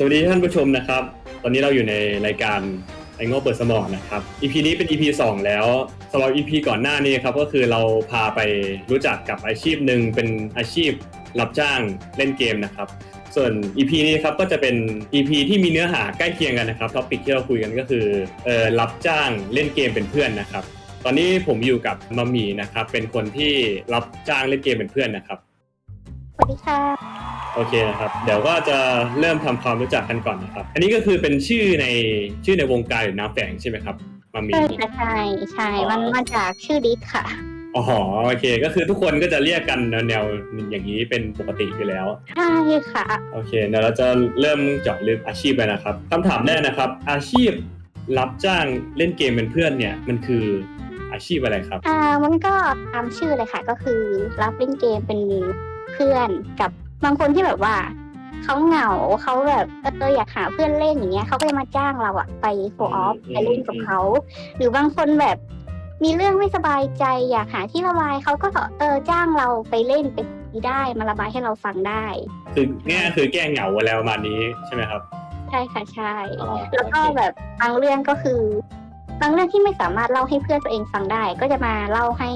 สวัสดีท่านผู้ชมนะครับ ตอนนี้เราอยู่ในรายการไอ้โง่เปิดสมองนะครับ EP นี้เป็น EP 2 แล้วสำหรับ EP ก่อนหน้านี้ครับก็คือเราพาไปรู้จักกับอาชีพหนึ่งเป็นอาชีพรับจ้างเล่นเกมนะครับ ส่วน EP นี้ครับก็จะเป็น EP ที่มีเนื้อหาใกล้เคียงกันนะครับท็อปิกที่เราคุยกันก็คือเออรับจ้างเล่นเกมเป็นเพื่อนนะครับ ตอนนี้ผมอยู่กับมัมมี่นะครับเป็นคนที่รับจ้างเล่นเกมเป็นเพื่อนนะครับสวัสดีค่ะ โอเคนะครับ เดี๋ยวก็จะเริ่มทำความรู้จักกันก่อนนะครับ อันนี้ก็คือเป็นชื่อในชื่อในวงการหรือน้ำแฝงใช่ไหมครับมามีใช่ค่ะใช่ใช่มันมาจากชื่อดิสค่ะอ๋อโอเค ก็คือทุกคนก็จะเรียกกันแนวๆอย่างนี้เป็นปกติอยู่แล้วใช่ค่ะ โอเคเดี๋ยวเราจะเริ่มเจาะลึกอาชีพไปนะครับคำถามแรกนะครับ อาชีพรับจ้างเล่นเกมเป็นเพื่อนเนี่ยมันคืออาชีพอะไรครับ อ่า มันก็ตามชื่อเลยค่ะ ก็คือรับเล่นเกมเป็นเพื่อนกับ บางคนที่แบบว่าเขาเหงาเขาแบบเอออยากหาเพื่อนเล่นอย่างเงี้ยเขาก็จะมาจ้างเราอะไปโฟออฟอืมไปเล่นกับเขาหรือบางคนแบบมีเรื่องไม่สบายใจ อยากหาที่ระบายเขาก็เออจ้างเราไปเล่นไปได้มาระบายให้เราฟังได้ คือง่ายๆคือแก้เหงาอะไรประมาณนี้ใช่ไหมครับ ใช่ค่ะใช่อ๋อแล้วก็โอเคแบบบางเรื่องก็คือบางเรื่องที่ไม่สามารถเล่าให้เพื่อนตัวเองฟังได้ ก็จะมาเล่าให้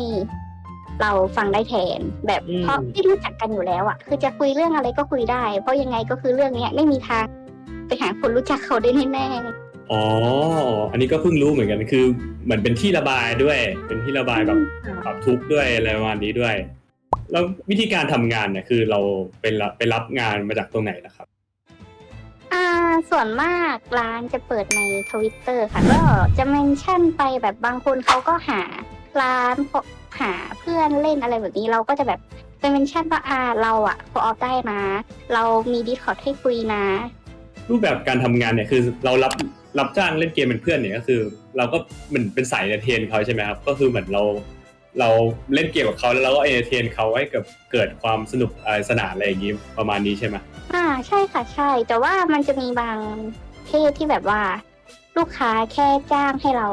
เราฟังได้แทนแบบเพราะที่รู้จักกันอยู่แล้วอะคือจะคุยเรื่องอะไรก็คุยได้ เพราะยังไงก็คือเรื่องเนี้ยไม่มีทางไปหาคนรู้จักเขาได้แน่อ๋อ อันนี้ก็เพิ่งรู้เหมือนกัน คือเหมือนเป็นที่ระบายด้วย เป็นที่ระบายแบบปรับทุกข์ด้วยอะไรประมาณนี้ด้วย แล้ววิธีการทำงานเนี่ยคือเราเป็นรับไปรับงานมาจากตรงไหนนะครับๆอ่า ส่วนมากร้านจะเปิดในทวิตเตอร์ค่ะ ก็จะเมนชั่นไปแบบบางคนเขาก็หาร้าน หาเพื่อนเล่นอะไรแบบนี้เราก็จะแบบไปเมนชั่นว่าอ่าเราอะพอออฟได้นะ เรามีดิสคอร์ดให้คุยนะ รูปแบบการทำงานเนี่ยคือเรารับรับจ้างเล่นเกมเป็นเพื่อนเนี่ยก็คือ เราก็เหมือนเป็นสายเอนเตอร์เทนเขาใช่ไหมครับก็คือเหมือนเรา เราเล่นเกมกับเขาแล้วเราก็เอนเตอร์เทนเขาให้เกิดเกิดความสนุกอะไรสนานอะไรอย่างนี้ประมาณนี้ใช่ไหมอ่าใช่ค่ะใช่ แต่ว่ามันจะมีบางเพศที่แบบว่า ลูกค้าแค่จ้างให้เรา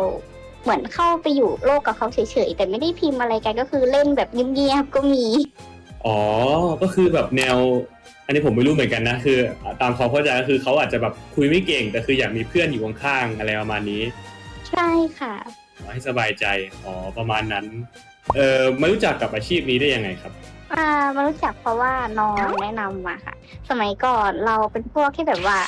เหมือนเข้าไปอยู่โลกกับเขาเฉยๆ แต่ไม่ได้พิมพ์อะไรกันก็คือเล่นแบบเงียบๆก็มี อ๋อ ก็คือแบบแนว อันนี้ผมไม่รู้เหมือนกันนะ คือ ตามความเข้าใจก็คือเขาอาจจะแบบคุยไม่เก่ง แต่คืออยากมีเพื่อนอยู่ข้างๆอะไรประมาณนี้ ใช่ค่ะให้สบายใจ อ๋อ ประมาณนั้น เออมารู้จักกับอาชีพนี้ได้ยังไงครับอ่ามารู้จักเพราะว่าน้องแนะนำมาค่ะ สมัยก่อนเราเป็นพวกที่แบบว่า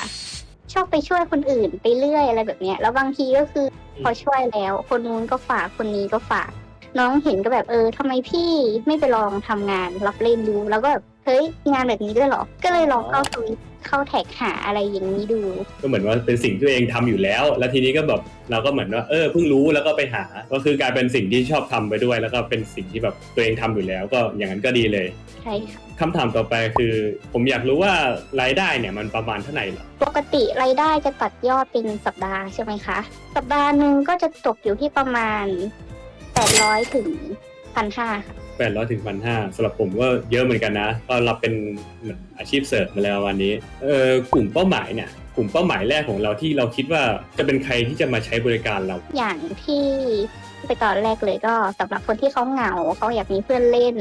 ชอบไปช่วยคนอื่นไปเรื่อยอะไรแบบเนี้ย แล้วบางทีก็คือพอช่วยแล้ว คนนู้นก็ฝากคนนี้ก็ฝาก น้องเห็นก็แบบเออทำไมพี่ไม่ไปลองทำงานรับเล่นดู แล้วก็แบบเฮ้ยงานแบบนี้ด้วยเหรอ ก็เลยลองเข้าสวิต เข้าแท็กหาอะไรอย่างนี้ดู ก็เหมือนว่าเป็นสิ่งที่ตัวเองทำอยู่แล้ว แล้วทีนี้ก็แบบเราก็เหมือนว่าเออเพิ่งรู้แล้วก็ไปหา ก็คือกลายเป็นสิ่งที่ชอบทำไปด้วย แล้วก็เป็นสิ่งที่แบบตัวเองทำอยู่แล้ว ก็อย่างนั้นก็ดีเลยใช่ค่ะคำถามต่อไปคือ ผมอยากรู้ว่ารายได้เนี่ยมันประมาณเท่าไหร่เหรอปกติรายได้จะตัดยอดเป็นสัปดาห์ใช่ไหมคะ สัปดาห์หนึ่งก็จะตกอยู่ที่ประมาณ800ถึง1,500ค่ะ แปดร้อยถึงพันห้าสำหรับผมก็เยอะเหมือนกันนะ ก็รับเป็นเหมือนอาชีพเสริมมาแล้ววันนี้เออกลุ่มเป้าหมายเนี่ยกลุ่มเป้าหมายแรกของเราที่เราคิดว่าจะเป็นใครที่จะมาใช้บริการเรา อย่างที่ไปตอนแรกเลยก็สำหรับคนที่เขาเหงาเขาอยากมีเพื่อนเล่น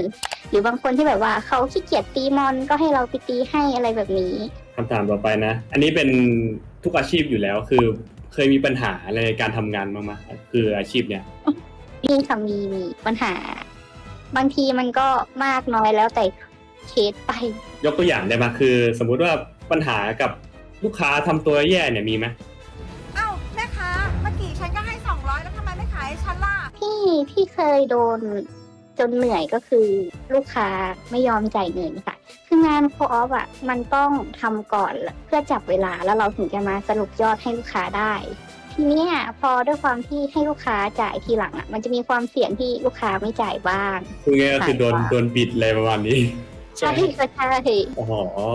หรือบางคนที่แบบว่าเขาขี้เกียจตีมอนก็ให้เราไปตีให้อะไรแบบนี้คำถามต่อไปนะ อันนี้เป็นทุกอาชีพอยู่แล้วคือเคยมีปัญหาอะไรในการทำงานบ้างไหมคืออาชีพเนี่ยมีค่ะมีมีปัญหา บางทีมันก็มากน้อยแล้วแต่เคสไป ยกตัวอย่างได้ไหมคือ สมมุติว่าปัญหากับลูกค้าทำตัวแย่เนี่ยมีไหมเอ้าแม่ค้าเมื่อกี้ฉันก็ให้ 200 แล้วทำไมไม่ขายให้ฉันล่ะ ที่ที่เคยโดนจนเหนื่อยก็คือลูกค้าไม่ยอมจ่ายเงินค่ะ คืองานโคออฟอะมันต้องทำก่อนเพื่อจับเวลาแล้วเราถึงจะมาสรุปยอดให้ลูกค้าได้ ทีเนี้ยพอด้วยความที่ให้ลูกค้าจ่ายทีหลังอะ มันจะมีความเสี่ยงที่ลูกค้าไม่จ่ายบ้าง คือไงก็คือโดนขายว่าโดนบิดอะไรประมาณนี้ ใช่ก็ใช่อ๋อ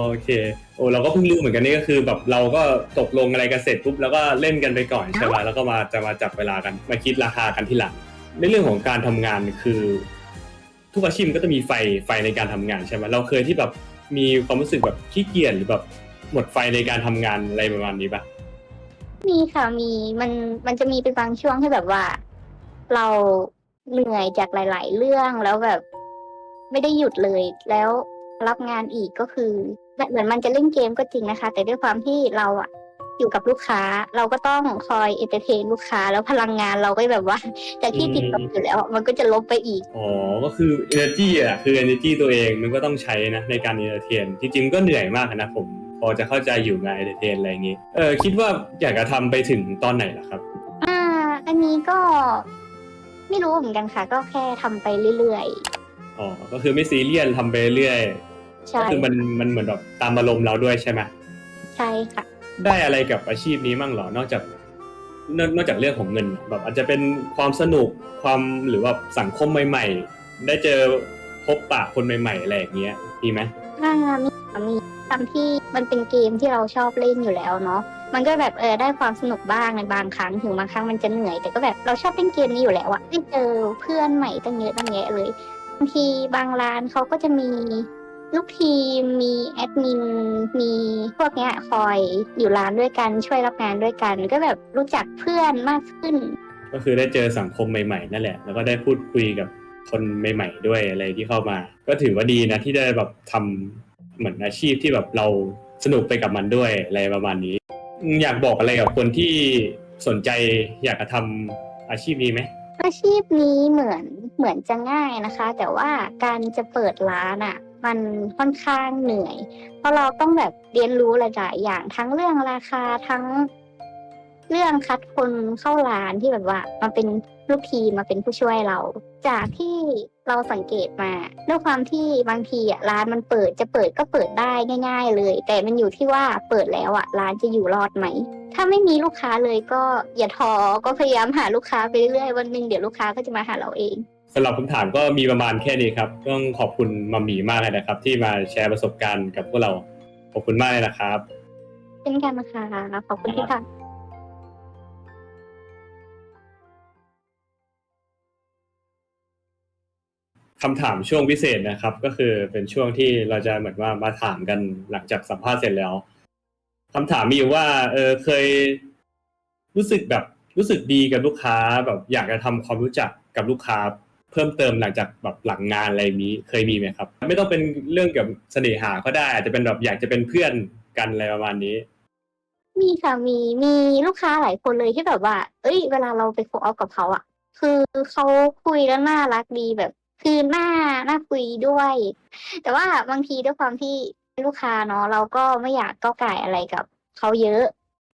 โอเคโอ้เราก็เพิ่งรู้เหมือนกันนี่ก็คือแบบเราก็ตกลงอะไรกันเสร็จปุ๊บแล้วก็เล่นกันไปก่อนใช่ไหมแล้วก็มาจะมาจับเวลากันมาคิดราคากันที่หลัง ในเรื่องของการทำงานคือ ทุกอาชีพมันก็จะมีไฟไฟในการทำงานใช่ไหมเราเคยที่แบบมีความรู้สึกแบบขี้เกียจหรือแบบหมดไฟในการทำงานอะไรประมาณนี้ปะ มีค่ะมีมันมันจะมีเป็นบางช่วงที่แบบว่า เราเหนื่อยจากหลาย ๆ เรื่องแล้วแบบ ไม่ได้หยุดเลย แล้วรับงานอีกก็คือเหมือนมันจะเล่นเกมก็จริงนะคะ แต่ด้วยความที่เราอะอยู่กับลูกค้า เราก็ต้องคอยเอนเตอร์เทนลูกค้า แล้วพลังงานเราก็แบบว่าจากที่ติดลบอยู่แล้วอะมันก็จะลบไปอีก อ๋อ ก็คือ energy อะ คือ energy ตัวเองมันก็ต้องใช้นะในการ entertain จริงๆก็เหนื่อยมากนะผม พอจะเข้าใจอยู่งาน entertain อะไรอย่างงี้ เออคิดว่าอยากจะทำไปถึงตอนไหนล่ะครับ อ่า อันนี้ก็ไม่รู้เหมือนกันค่ะ ก็แค่ทำไปเรื่อยอ๋อ ก็คือไม่ซีเรียสทำไปเรื่อยๆก็ใช่คือมันมันเหมือนแบบตามอารมณ์เราด้วยใช่ไหมใช่ค่ะ ได้อะไรกับอาชีพนี้มั่งเหรอ นอกจากนอกนอกจากเรื่องของเงิน แบบอาจจะเป็นความสนุกความหรือว่าสังคมใหม่ ๆ ได้เจอพบปะคนใหม่ ๆ อะไรอย่างเงี้ยมีไหม อ่ามีค่ะ มีตามที่มันเป็นเกมที่เราชอบเล่นอยู่แล้วเนาะมันก็แบบเออได้ความสนุกบ้างในบางครั้งถึงบางครั้งมันจะเหนื่อย แต่ก็แบบเราชอบเล่นเกมนี้อยู่แล้วอะได้เจอเพื่อนใหม่ตั้งเยอะตั้งแยะเลยบางทีบางร้านเขาก็จะมีลูกทีมมีแอดมินมีพวกเนี้ยคอยอยู่ร้านด้วยกันช่วยรับงานด้วยกัน ก็แบบรู้จักเพื่อนมากขึ้น ก็คือได้เจอสังคมใหม่ๆนั่นแหละ แล้วก็ได้พูดคุยกับคนใหม่ ๆ ด้วยอะไรที่เข้ามา ก็ถือว่าดีนะที่ได้แบบทำ เหมือนอาชีพที่แบบเราสนุกไปกับมันด้วยอะไรประมาณนี้ อยากบอกอะไรกับคนที่สนใจอยากจะทำอาชีพนี้ไหมอาชีพนี้เหมือนเหมือนจะง่ายนะคะ แต่ว่าการจะเปิดร้านอะ มันค่อนข้างเหนื่อย เพราะเราต้องแบบเรียนรู้หลายๆอย่างทั้งเรื่องราคาทั้ง เรื่องคัดคนเข้าร้านที่แบบว่ามาเป็นลูกทีมมาเป็นผู้ช่วยเรา จากที่เราสังเกตมาด้วยความที่บางทีอะร้านมันเปิดจะเปิดก็เปิดได้ง่าย ๆ เลย แต่มันอยู่ที่ว่าเปิดแล้วอะร้านจะอยู่รอดไหมถ้าไม่มีลูกค้าเลยก็อย่าท้อก็พยายามหาลูกค้าไปเรื่อยๆวันหนึ่งเดี๋ยวลูกค้าก็จะมาหาเราเองสำหรับคำถามก็มีประมาณแค่นี้ครับต้องขอบคุณมัมหมีมากเลยนะครับ ที่มาแชร์ประสบการณ์กับพวกเราขอบคุณมากเลยนะครับเช่นกันนะคะขอบคุณที่ค่ะ คำถามช่วงพิเศษนะครับ ก็คือเป็นช่วงที่เราจะเหมือนว่ามาถามกันหลังจากสัมภาษณ์เสร็จแล้วคำถามมีอยู่ว่า เออเคยรู้สึกแบบรู้สึกดีกับลูกค้าแบบอยากจะทำความรู้จักกับลูกค้า เพิ่มเติมหลังจากแบบหลังงานอะไรนี้เคยมีไหมครับ ไม่ต้องเป็นเรื่องเกี่ยวกับเสน่หาก็ได้ อาจจะเป็นแบบอยากจะเป็นเพื่อนกันอะไรประมาณนี้ มีค่ะมีมีลูกค้าหลายคนเลยที่แบบว่า เอ้ย เวลาเราไปโฟกัสกับเขาอะคือเขาคุยแล้วน่ารักดีแบบ คือหน้าน่าคุยด้วย แต่ว่าบางทีด้วยความที่ลูกค้าเนาะเราก็ไม่อยากก้าวไก่ายอะไรกับเขาเยอะ